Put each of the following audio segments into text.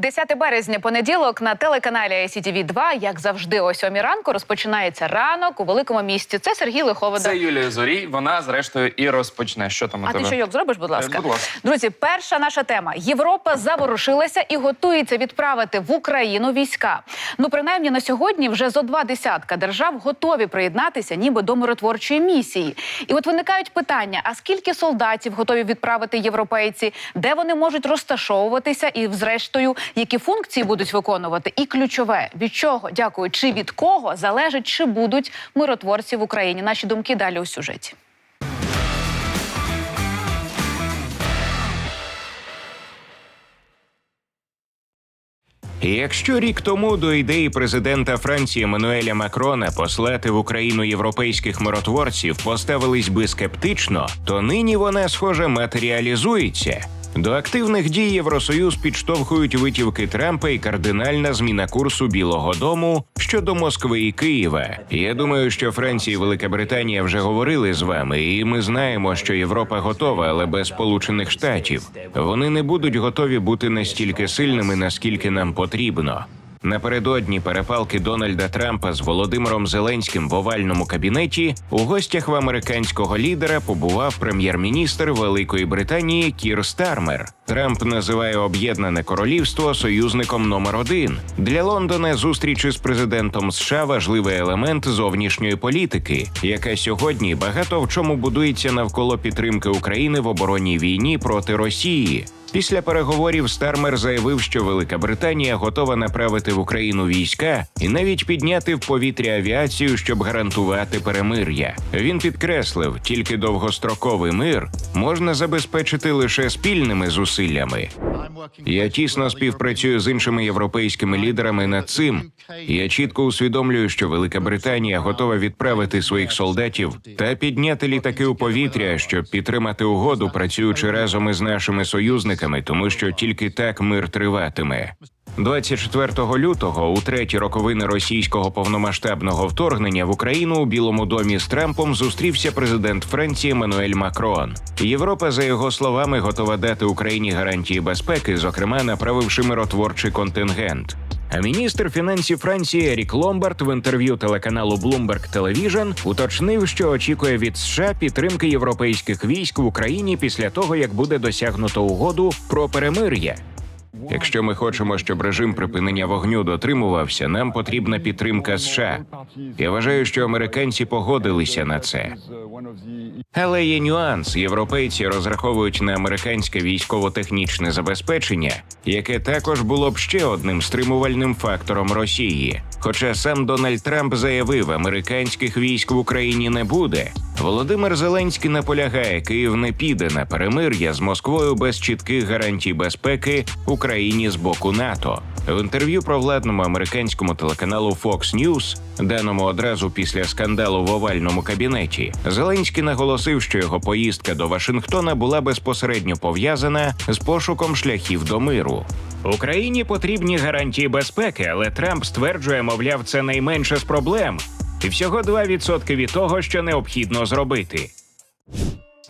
10 березня, понеділок на телеканалі ICTV 2 як завжди, о 7 ранку розпочинається ранок у великому місті. Це Сергій Лиховода. Це Юлія Зорій. Вона зрештою і розпочне. Що там у А тебе? ти чайок зробиш, будь ласка? Е, будь ласка. Друзі, перша наша тема: Європа заворушилася і готується відправити в Україну війська. Ну, принаймні на сьогодні вже зо два десятка держав готові приєднатися, ніби до миротворчої місії. І от виникають питання: а скільки солдатів готові відправити європейці, де вони можуть розташовуватися, і, зрештою, які функції будуть виконувати? І ключове від чого, дякую, чи від кого залежить, чи будуть миротворці в Україні? Наші думки далі у сюжеті. Якщо рік тому до ідеї президента Франції Еммануеля Макрона послати в Україну європейських миротворців поставились би скептично, то нині вона, схоже, матеріалізується. До активних дій Євросоюз підштовхують витівки Трампа і кардинальна зміна курсу Білого Дому щодо Москви і Києва. Я думаю, що Франція і Велика Британія вже говорили з вами, і ми знаємо, що Європа готова, але без Сполучених Штатів. Вони не будуть готові бути настільки сильними, наскільки нам потрібно. Напередодні перепалки Дональда Трампа з Володимиром Зеленським в овальному кабінеті у гостях в американського лідера побував прем'єр-міністр Великої Британії Кір Стармер. Трамп називає об'єднане королівство союзником номер один для Лондона. Зустріч із президентом США важливий елемент зовнішньої політики, яка сьогодні багато в чому будується навколо підтримки України в оборонній війні проти Росії. Після переговорів Стармер заявив, що Велика Британія готова направити в Україну війська і навіть підняти в повітря авіацію, щоб гарантувати перемир'я. Він підкреслив, тільки довгостроковий мир можна забезпечити лише спільними зусиллями. Я тісно співпрацюю з іншими європейськими лідерами над цим. Я чітко усвідомлюю, що Велика Британія готова відправити своїх солдатів та підняти літаки у повітря, щоб підтримати угоду, працюючи разом із нашими союзниками, тому що тільки так мир триватиме. 24 лютого, у треті роковини російського повномасштабного вторгнення в Україну у Білому домі з Трампом зустрівся президент Франції Еммануель Макрон. Європа, за його словами, готова дати Україні гарантії безпеки, зокрема направивши миротворчий контингент. А міністр фінансів Франції Ерік Ломбард в інтерв'ю телеканалу Bloomberg Television уточнив, що очікує від США підтримки європейських військ в Україні після того, як буде досягнуто угоду про перемир'я. Якщо ми хочемо, щоб режим припинення вогню дотримувався, нам потрібна підтримка США. Я вважаю, що американці погодилися на це. Але є нюанс: європейці розраховують на американське військово-технічне забезпечення, яке також було б ще одним стримувальним фактором Росії. Хоча сам Дональд Трамп заявив, американських військ в Україні не буде. Володимир Зеленський наполягає, Київ не піде на перемир'я з Москвою без чітких гарантій безпеки Україні з боку НАТО. В інтерв'ю про владному американському телеканалу Fox News, даному одразу після скандалу в овальному кабінеті, Зеленський наголосив, що його поїздка до Вашингтона була безпосередньо пов'язана з пошуком шляхів до миру. Україні потрібні гарантії безпеки, але Трамп стверджує, мовляв, це найменше з проблем, і всього 2% від того, що необхідно зробити.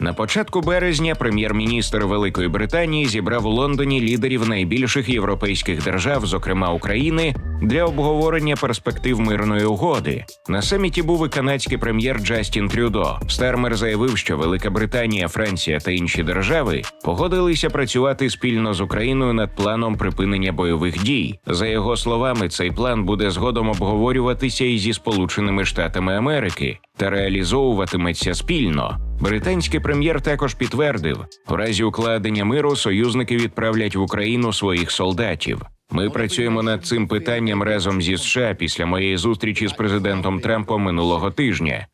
На початку березня прем'єр-міністр Великої Британії зібрав у Лондоні лідерів найбільших європейських держав, зокрема України, для обговорення перспектив мирної угоди. На саміті був і канадський прем'єр Джастін Трюдо. Стармер заявив, що Велика Британія, Франція та інші держави погодилися працювати спільно з Україною над планом припинення бойових дій. За його словами, цей план буде згодом обговорюватися і зі Сполученими Штатами Америки та реалізовуватиметься спільно. Британський прем'єр також підтвердив, у разі укладення миру союзники відправлять в Україну своїх солдатів. Ми працюємо над цим питанням разом зі США після моєї зустрічі з президентом Трампом минулого тижня.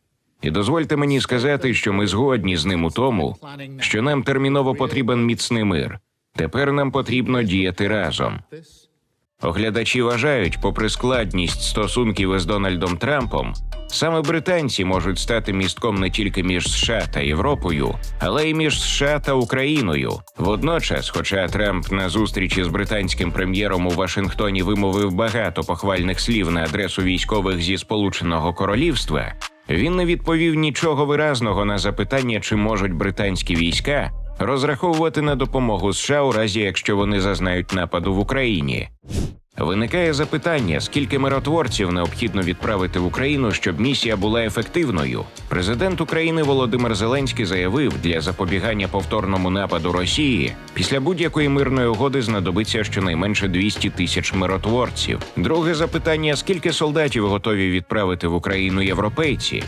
І дозвольте мені сказати, що ми згодні з ним у тому, що нам терміново потрібен міцний мир. Тепер нам потрібно діяти разом. Оглядачі вважають, попри складність стосунків із Дональдом Трампом, саме британці можуть стати містком не тільки між США та Європою, але й між США та Україною. Водночас, хоча Трамп на зустрічі з британським прем'єром у Вашингтоні вимовив багато похвальних слів на адресу військових зі Сполученого Королівства, він не відповів нічого виразного на запитання, чи можуть британські війська розраховувати на допомогу США у разі, якщо вони зазнають нападу в Україні. Виникає запитання, скільки миротворців необхідно відправити в Україну, щоб місія була ефективною. Президент України Володимир Зеленський заявив, для запобігання повторному нападу Росії після будь-якої мирної угоди знадобиться щонайменше 200 тисяч миротворців. Друге запитання: скільки солдатів готові відправити в Україну європейці?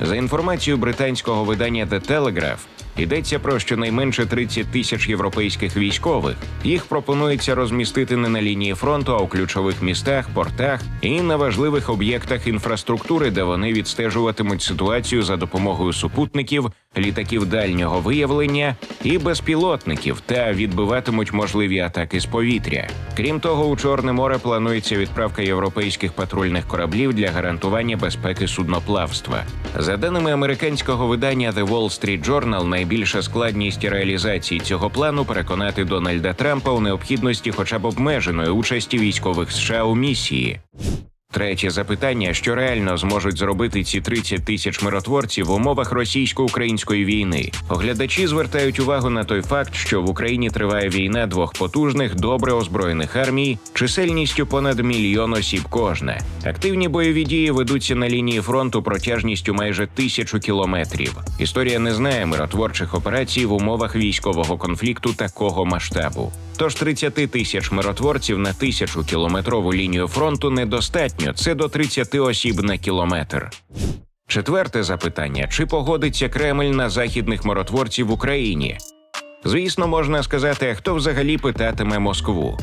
За інформацією британського видання The Telegraph, йдеться про щонайменше 30 тисяч європейських військових. Їх пропонується розмістити не на лінії фронту, а у ключових містах, портах і на важливих об'єктах інфраструктури, де вони відстежуватимуть ситуацію за допомогою супутників, літаків дальнього виявлення і безпілотників та відбиватимуть можливі атаки з повітря. Крім того, у Чорне море планується відправка європейських патрульних кораблів для гарантування безпеки судноплавства. За даними американського видання The Wall Street Journal, найбільша складність реалізації цього плану переконати Дональда Трампа у необхідності хоча б обмеженої участі військових США у місії. Третє запитання: що реально зможуть зробити ці 30 тисяч миротворців в умовах російсько-української війни? Оглядачі звертають увагу на той факт, що в Україні триває війна двох потужних, добре озброєних армій, чисельністю понад мільйон осіб кожна. Активні бойові дії ведуться на лінії фронту протяжністю майже тисячу кілометрів. Історія не знає миротворчих операцій в умовах військового конфлікту такого масштабу. Тож 30 тисяч миротворців на тисячу кілометрову лінію фронту недостатньо. Це до 30 осіб на кілометр. Четверте запитання: чи погодиться Кремль на західних миротворців в Україні? Звісно, можна сказати, хто взагалі питатиме Москву.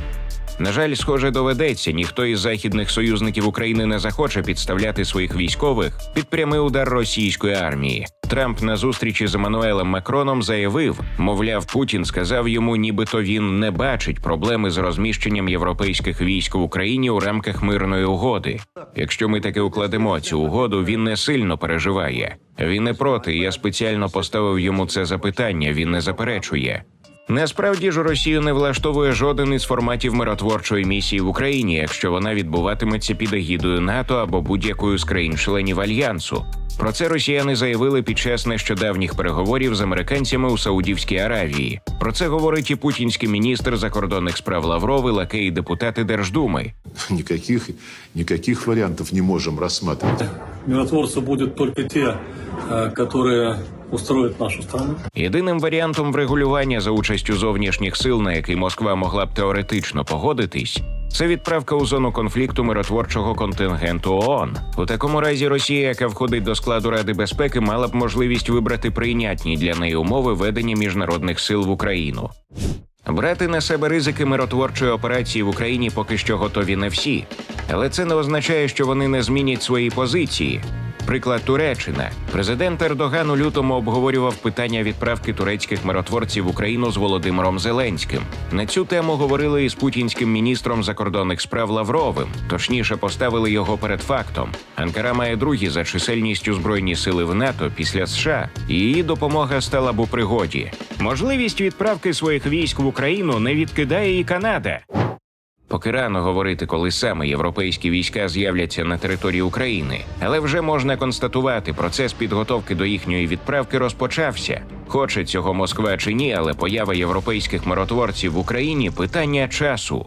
На жаль, схоже, доведеться. Ніхто із західних союзників України не захоче підставляти своїх військових під прямий удар російської армії. Трамп на зустрічі з Еммануелем Макроном заявив, мовляв, Путін сказав йому, нібито він не бачить проблеми з розміщенням європейських військ в Україні у рамках мирної угоди. Якщо ми таки укладемо цю угоду, він не сильно переживає. Він не проти. Я спеціально поставив йому це запитання. Він не заперечує. Насправді ж Росію не влаштовує жоден із форматів миротворчої місії в Україні, якщо вона відбуватиметься під егідою НАТО або будь-якою з країн-членів альянсу. Про це росіяни заявили під час нещодавніх переговорів з американцями у Саудівській Аравії. Про це говорить і путінський міністр закордонних справ Лавров і лакеї депутати Держдуми. Никаких, никаких вариантов не можем рассматривать. Миротворцы будут только те, э, устроят нашу страну. Єдиним варіантом врегулювання за участю зовнішніх сил, на який Москва могла б теоретично погодитись, це відправка у зону конфлікту миротворчого контингенту ООН. У такому разі Росія, яка входить до складу Ради безпеки, мала б можливість вибрати прийнятні для неї умови ведення міжнародних сил в Україну. Брати на себе ризики миротворчої операції в Україні поки що готові не всі, але це не означає, що вони не змінять свої позиції. Приклад Туреччина. Президент Ердоган у лютому обговорював питання відправки турецьких миротворців в Україну з Володимиром Зеленським. На цю тему говорили із путінським міністром закордонних справ Лавровим. Точніше, поставили його перед фактом. Анкара має другі за чисельністю збройні сили в НАТО після США, і її допомога стала б у пригоді. Можливість відправки своїх військ в Україну не відкидає і Канада. Поки рано говорити, коли саме європейські війська з'являться на території України, але вже можна констатувати, процес підготовки до їхньої відправки розпочався. Хоче цього Москва чи ні, але поява європейських миротворців в Україні питання часу.